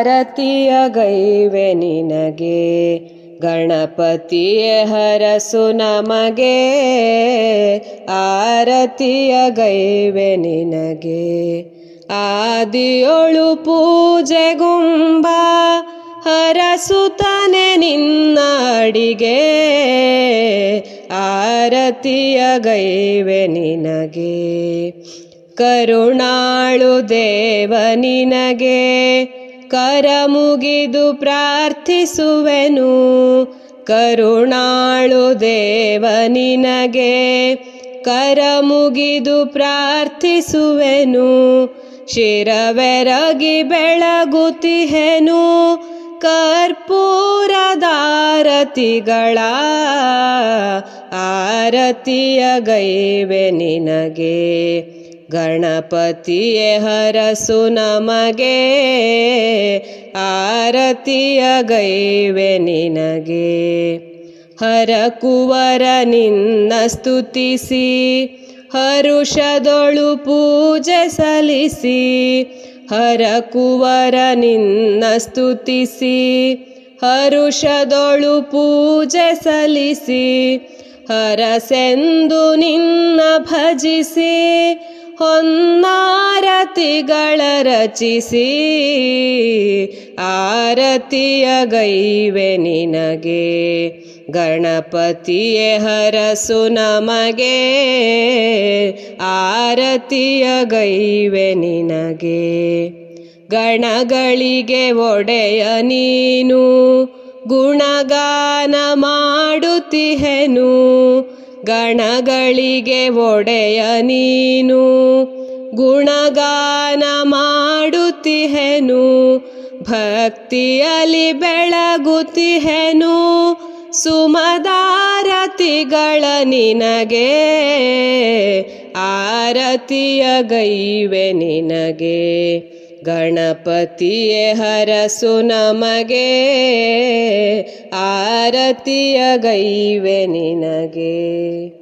ಆರತಿಯ ಗೈವೆ ನಿನಗೆ, ಗಣಪತಿಯ ಹರಸು ನಮಗೆ, ಆರತಿಯ ಗೈವೆ ನಿನಗೆ. ಆದಿಯೊಳು ಪೂಜೆಗುಂಬ ಹರಸುತ್ತನೆ ನಿನ್ನ ಅಡಿಗೆ, ಆರತಿಯ ಗೈವೆ ನಿನಗೆ. ಕರುಣಾಳು ದೇವ ನಿನಗೆ ಕರ ಮುಗಿದು ಪ್ರಾರ್ಥಿಸುವೆನು. ಕರುಣಾಳು ದೇವ ನಿನಗೆ ಕರ ಮುಗಿದು ಪ್ರಾರ್ಥಿಸುವೆನು. ಶಿರವೆರಗಿ ಬೆಳಗುತಿಹೆನು ಕರ್ಪೂರದಾರತಿಗಳ ಆರತಿಯ ಗೈವೆ ನಿನಗೆ. ಗಣಪತಿಯೇ ಹರಸು ನಮಗೆ, ಆರತಿಯ ಗೈವೆ ನಿನಗೆ. ಹರ ಕುವರ ನಿನ್ನ ಸ್ತುತಿಸಿ, ಹರುಷದೊಳು ಪೂಜೆ ಸಲ್ಲಿಸಿ, ಹರಕುವರ ನಿನ್ನ ಸ್ತುತಿಸಿ, ಹರುಷದೊಳು ಪೂಜೆ ಸಲ್ಲಿಸಿ, ಹರಸೆಂದು ನಿನ್ನ ಭಜಿಸಿ ಹೊನ್ನಾರತಿಗಳ ರಚಿಸಿ, ಆರತಿಯ ಗೈವೆ ನಿನಗೆ, ಗಣಪತಿಯೇ ಹರಸು ನಮಗೆ, ಆರತಿಯ ಗೈವೆ ನಿನಗೆ. ಗಣಗಳಿಗೆ ಒಡೆಯ ನೀನು, ಗುಣಗಾನ ಮಾಡುತ್ತಿಹೆನು ಗಣಗಳಿಗೆ ಒಡೆಯ ನೀನು. ಗುಣಗಾನ ಮಾಡುತ್ತಿಹೆನು ಭಕ್ತಿಯಲ್ಲಿ ಬೆಳಗುತ್ತಿಹೆನು. ಸುಮದಾರತಿಗಳ ನಿನಗೆ ಆರತಿಯ ಗೈವೆ ನಿನಗೆ. ಗಣಪತಿಯೇ ಹರಸು ನಮಗೆ ಆರತಿಯ ಗೈವೆ ನಿನಗೆ.